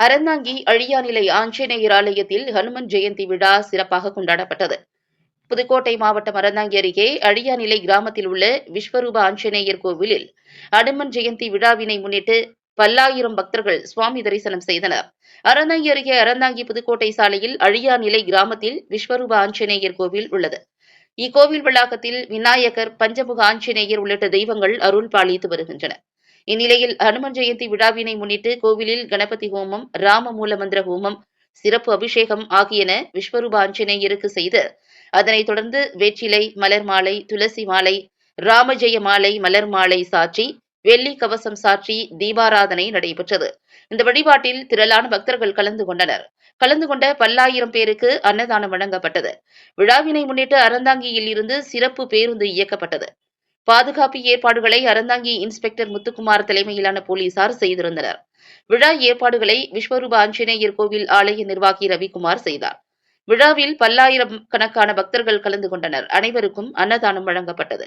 அறந்தாங்கி அழியாநிலை ஆஞ்சநேயர் ஆலயத்தில் ஹனுமன் ஜெயந்தி விழா சிறப்பாக கொண்டாடப்பட்டது. புதுக்கோட்டை மாவட்டம் அறந்தாங்கி அருகே அழியாநிலை கிராமத்தில் உள்ள விஸ்வரூப ஆஞ்சநேயர் கோவிலில் ஹனுமன் ஜெயந்தி விழாவினை முன்னிட்டு பல்லாயிரம் பக்தர்கள் சுவாமி தரிசனம் செய்தனர். அறந்தாங்கி அருகே அறந்தாங்கி புதுக்கோட்டை சாலையில் அழியாநிலை கிராமத்தில் விஸ்வரூப ஆஞ்சநேயர் கோவில் உள்ளது. இக்கோவில் வளாகத்தில் விநாயகர் பஞ்சமுக ஆஞ்சநேயர் உள்ளிட்ட தெய்வங்கள் அருள் பாலித்து வருகின்றன இந்நிலையில் ஹனுமன் ஜெயந்தி விழாவினை முன்னிட்டு கோவிலில் கணபதி ஹோமம் ராம மூல மந்திர ஹோமம் சிறப்பு அபிஷேகம் ஆகியன விஸ்வரூப ஆஞ்சநேயருக்கு செய்து அதனைத் தொடர்ந்து வெற்றிலை மலர் மாலை துளசி மாலை ராமஜெய மாலை மலர் மாலை சாற்றி வெள்ளி கவசம் சாற்றி தீபாராதனை நடைபெற்றது. இந்த வழிபாட்டில் திரளான பக்தர்கள் கலந்து கொண்டனர். கலந்து கொண்ட பல்லாயிரம் பேருக்கு அன்னதானம் வழங்கப்பட்டது. விழாவினை முன்னிட்டு அறந்தாங்கியில் இருந்து சிறப்பு பேருந்து இயக்கப்பட்டது. பாதுகாப்பு ஏற்பாடுகளை அறந்தாங்கி இன்ஸ்பெக்டர் முத்துக்குமார் தலைமையிலான போலீசார் செய்திருந்தனர். விழா ஏற்பாடுகளை விஸ்வரூப ஆஞ்சநேயர் கோவில் ஆலய நிர்வாகி ரவிக்குமார் செய்தார். விழாவில் பல்லாயிரம் கணக்கான பக்தர்கள் கலந்து கொண்டனர். அனைவருக்கும் அன்னதானம் வழங்கப்பட்டது.